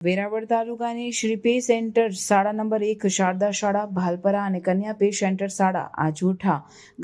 વેરાવળ તાલુકાની Shri pay centre શાળા નંબર એક શારદા શાળા, ભાલપરા અને કન્યા પે સેન્ટર શાળા આજોઠા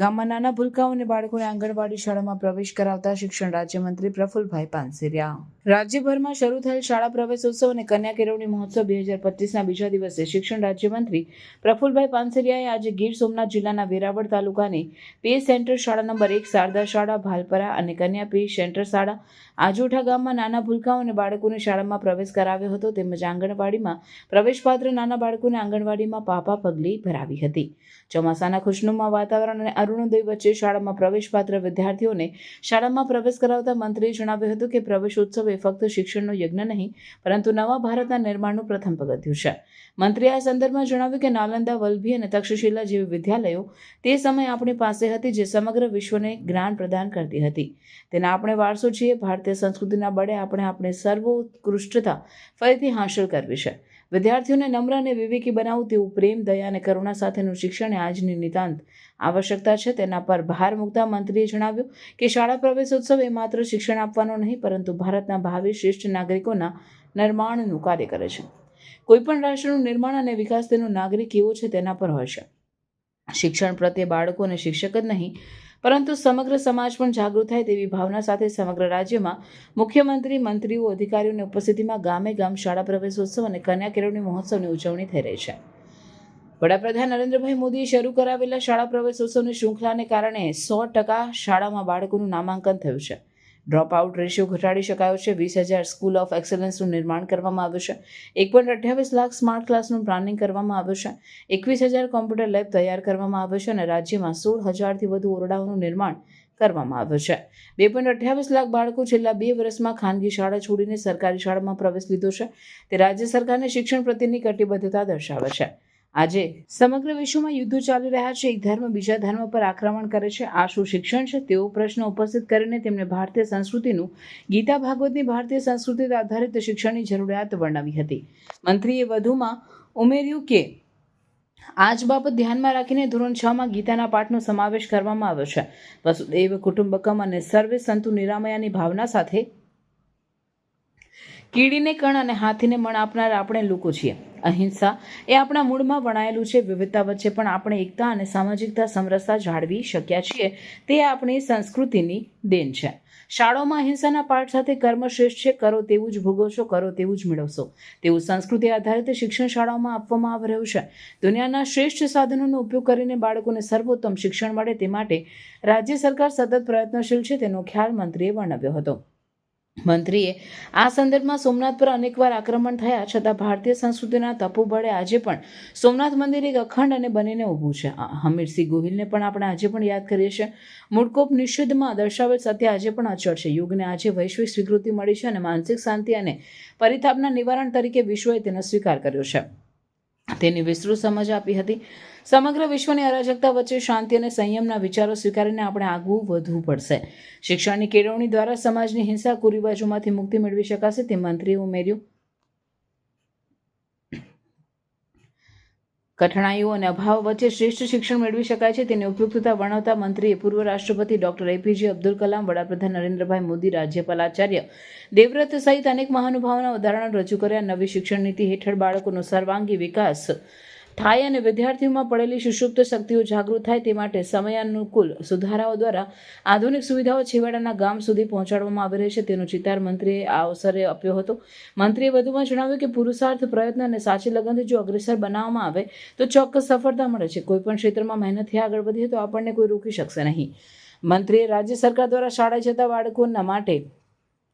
ગામમાં નાના ભૂલકાઓ અને બાળકોને આંગણવાડી શાળામાં પ્રવેશ કરાવતા શિક્ષણ રાજ્યમંત્રી પ્રફુલભાઈ પાનસેરિયા. રાજ્યભરમાં શરૂ થયેલ શાળા પ્રવેશોત્સવ અને કન્યા કેળવણી મહોત્સવ બે હજાર પચીસના બીજા દિવસે શિક્ષણ રાજ્યમંત્રી પ્રફુલભાઈ પાનસરિયાએ આજે ગીર સોમનાથ જિલ્લાના વેરાવળ તાલુકાની પે સેન્ટર શાળા નંબર એક શારદા શાળા, ભાલપરા અને કન્યા પે સેન્ટર શાળા, આજોઠા ગામમાં નાના ભૂલકાઓ અને બાળકોને શાળામાં પ્રવેશ કરાવ્યો હતો. તેમજ આંગણવાડીમાં પ્રવેશપાત્ર નાના બાળકોને આંગણવાડીમાં પાપા પગલી ભરાવી હતી. ચોમાસાના ખુશનુમા વાતાવરણ અને અરુણોદય વચ્ચે શાળામાં પ્રવેશપાત્ર વિદ્યાર્થીઓને શાળામાં પ્રવેશ કરાવતા મંત્રીએ જણાવ્યું હતું કે પ્રવેશોત્સવ એ ફક્ત શિક્ષણનો યજ્ઞ નહીં, પરંતુ નવા ભારતના નિર્માણનું પ્રથમ પગથિયું છે. મંત્રીએ આ સંદર્ભમાં જણાવ્યું કે નાલંદા, વલભી અને તક્ષશિલા જેવી વિદ્યાલયો તે સમયે આપણી પાસે હતી જે સમગ્ર વિશ્વને જ્ઞાન પ્રદાન કરતી હતી. તેના આપણે વારસો છીએ, ભારતીય સંસ્કૃતિના બળે આપણે આપણે સર્વોત્કૃષ્ટતા ફરીથી હાંસલ કરવી છે. વિદ્યાર્થીઓને નમ્ર અને વિવેકી બનાવવું તેવું પ્રેમ, દયા અને કરુણા સાથેનું શિક્ષણ એ આજની નિતાંત આવશ્યકતા છે. તેના પર ભાર મૂકતા મંત્રીએ જણાવ્યું કે શાળા પ્રવેશોત્સવ એ માત્ર શિક્ષણ આપવાનો નહીં, પરંતુ ભારતના ભાવિ શ્રેષ્ઠ નાગરિકોના નિર્માણનું કાર્ય કરે છે. કોઈપણ રાષ્ટ્રનું નિર્માણ અને વિકાસ તેનો નાગરિક કેવો છે તેના પર હોય છે. શિક્ષણ પ્રત્યે બાળકો અને શિક્ષક જ નહીં પરંતુ સમગ્ર સમાજ પણ જાગૃત થાય તેવી ભાવના સાથે સમગ્ર રાજ્યમાં મુખ્યમંત્રી, મંત્રીઓ, અધિકારીઓની ઉપસ્થિતિમાં ગામે ગામ શાળા પ્રવેશોત્સવ અને કન્યા કેળવણી મહોત્સવની ઉજવણી થઈ રહી છે. વડાપ્રધાન નરેન્દ્રભાઈ મોદીએ શરૂ કરાવેલા શાળા પ્રવેશોત્સવની શૃંખલાને કારણે સો ટકા શાળામાં બાળકોનું નામાંકન થયું છે. ડ્રોપ આઉટ રેશિયો ઘટાડી શકાયો છે. વીસ હજાર સ્કૂલ ઓફ એક્સલન્સનું નિર્માણ કરવામાં આવ્યું છે. એક પોઈન્ટ અઠ્યાવીસ લાખ સ્માર્ટ ક્લાસનું પ્લાનિંગ કરવામાં આવ્યું છે. એકવીસ હજાર કોમ્પ્યુટર લેબ તૈયાર કરવામાં આવ્યો છે અને રાજ્યમાં સોળ હજારથી વધુ ઓરડાઓનું નિર્માણ કરવામાં આવ્યું છે. બે પોઈન્ટ અઠ્યાવીસ લાખ બાળકો છેલ્લા બે વર્ષમાં ખાનગી શાળા છોડીને સરકારી શાળામાં પ્રવેશ લીધો છે. તે રાજ્ય સરકારની શિક્ષણ પ્રત્યેની કટિબદ્ધતા દર્શાવે છે. આજે સમગ્ર વિશ્વમાં યુદ્ધો ચાલી રહ્યા છે. એક ધર્મ બીજા ધર્મ પર આક્રમણ કરે છે. આ શું શિક્ષણ છે? તેવો પ્રશ્ન ઉપસ્થિત કરીને તેમણે ભારતીય સંસ્કૃતિનું, ગીતા ભાગવતની ભારતીય સંસ્કૃતિ આધારિત શિક્ષણની જરૂરિયાત વર્ણવી હતી. મંત્રીએ વધુમાં ઉમેર્યું કે આ જ બાબત ધ્યાનમાં રાખીને ધોરણ છ માં ગીતાના પાઠનો સમાવેશ કરવામાં આવ્યો છે. વસુદેવ, કુટુંબકમ અને સર્વે સંતુ નિરામયાની ભાવના સાથે કીડીને કણ અને હાથીને મણ આપનાર આપણે લોકો છીએ. અહિંસા એ આપણા મૂળમાં વણાયેલું છે, વિવિધતા વચ્ચે પણ આપણે એકતા અને સામાજિકતા સમરસતા જાળવી શક્યા છીએ, તે આપણી સંસ્કૃતિની દેન છે. શાળાઓમાં અહિંસાના પાઠ સાથે કર્મ શ્રેષ્ઠ છે, કરો તેવું જ ભોગવશો, કરો તેવું જ મેળવશો. તેવું સંસ્કૃતિ આધારિત શિક્ષણ શાળાઓમાં આપવામાં આવી રહ્યું છે. દુનિયાના શ્રેષ્ઠ સાધનોનો ઉપયોગ કરીને બાળકોને સર્વોત્તમ શિક્ષણ મળે તે માટે રાજ્ય સરકાર સતત પ્રયત્નશીલ છે, તેનો ખ્યાલ મંત્રીએ વર્ણવ્યો હતો. મંત્રીએ આ સંદર્ભમાં સોમનાથ પર અનેકવાર આક્રમણ થયા, છતાં ભારતીય સંસ્કૃતિના તપોબળે આજે પણ સોમનાથ મંદિર એક અખંડ અને બનીને ઊભું છે. હમીરસિંહ ગોહિલને પણ આપણે આજે પણ યાદ કરીએ છીએ. મૂળકોપ નિષિદ્ધમાં દર્શાવેલ સત્ય આજે પણ અચળ છે. યુગને આજે વૈશ્વિક સ્વીકૃતિ મળી છે અને માનસિક શાંતિ અને પરિતાપના નિવારણ તરીકે વિશ્વએ તેનો સ્વીકાર કર્યો છે. તેની વિસ્તૃત સમજ આપી હતી. સમગ્ર વિશ્વની અરાજકતા વચ્ચે શાંતિ અને સંયમના વિચારો સ્વીકારીને આપણે આગવું વધવું પડશે. શિક્ષણની કેળવણી દ્વારા સમાજની હિંસા કુરિવાજોમાંથી મુક્તિ મેળવી શકાશે, તે મંત્રીએ ઉમેર્યું. કઠણાઈઓ અને અભાવ વચ્ચે શ્રેષ્ઠ શિક્ષણ મેળવી શકાય છે. તેની ઉપયુક્તતા વર્ણવતા મંત્રીએ પૂર્વ રાષ્ટ્રપતિ ડોક્ટર એપીજે અબ્દુલ કલામ, વડાપ્રધાન નરેન્દ્રભાઈ મોદી રાજ્યપાલ આચાર્ય દેવવ્રત સહિત અનેક મહાનુભાવોના ઉદાહરણો રજૂ કર્યા. નવી શિક્ષણ નીતિ હેઠળ બાળકોનો સર્વાંગી વિકાસ થાય અને વિદ્યાર્થીઓમાં પડેલી સુષુપ્ત શક્તિઓ જાગૃત થાય તે માટે સમયાનુકૂળ સુધારાઓ દ્વારા આધુનિક સુવિધાઓ છેવાડાના ગામ સુધી પહોંચાડવામાં આવી રહી છે. તેનો ચિતાર મંત્રીએ આ અવસરે આપ્યો હતો. મંત્રીએ વધુમાં જણાવ્યું કે પુરુષાર્થ પ્રયત્ન અને સાચી લગનથી જો અગ્રેસર બનાવવામાં આવે તો ચોક્કસ સફળતા મળે છે. કોઈપણ ક્ષેત્રમાં મહેનતથી આગળ વધીએ તો આપણને કોઈ રોકી શકશે નહીં. મંત્રીએ રાજ્ય સરકાર દ્વારા શાળાએ જતા બાળકોના માટે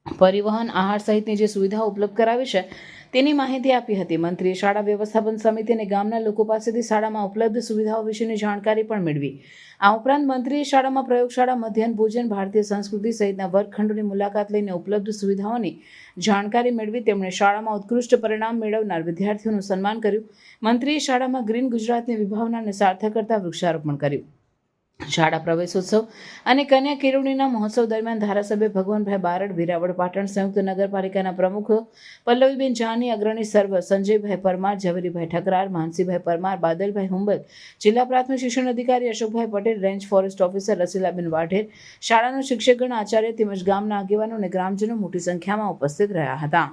પરિવહન, આહાર સહિતની જે સુવિધાઓ ઉપલબ્ધ કરાવી છે, તેની માહિતી આપી હતી મંત્રીએ. શાળા વ્યવસ્થાપન સમિતિ અને ગામના લોકો પાસેથી શાળામાં ઉપલબ્ધ સુવિધાઓ વિશેની જાણકારી પણ મેળવી. આ ઉપરાંત મંત્રીએ શાળામાં પ્રયોગશાળા, મધ્યાહન ભોજન, ભારતીય સંસ્કૃતિ સહિતના વર્ગખંડોની મુલાકાત લઈને ઉપલબ્ધ સુવિધાઓની જાણકારી મેળવી તેમણે શાળામાં ઉત્કૃષ્ટ પરિણામ મેળવનાર વિદ્યાર્થીઓનું સન્માન કર્યું. મંત્રીએ શાળામાં ગ્રીન ગુજરાતની વિભાવનાને સાર્થક કરતા વૃક્ષારોપણ કર્યું. શાળા પ્રવેશોત્સવ અને કન્યા કેળવણીના મહોત્સવ દરમિયાન ધારાસભ્ય ભગવાનભાઈ બારડ વિરાવળ પાટણ સંયુક્ત નગરપાલિકાના પ્રમુખ પલ્લવીબેન જાની, અગ્રણી સર્વ સંજયભાઈ પરમાર, ઝવેરીભાઈ ઠકરાર, માનસીભાઈ પરમાર, બાદલભાઈ હુંબલ, જિલ્લા પ્રાથમિક શિક્ષણ અધિકારી Ashokbhai Patel, range forest officer Rasilaben Vadher, શાળાના શિક્ષકગણ, આચાર્ય તેમજ ગામના આગેવાનો અને ગ્રામજનો મોટી સંખ્યામાં ઉપસ્થિત રહ્યા હતા.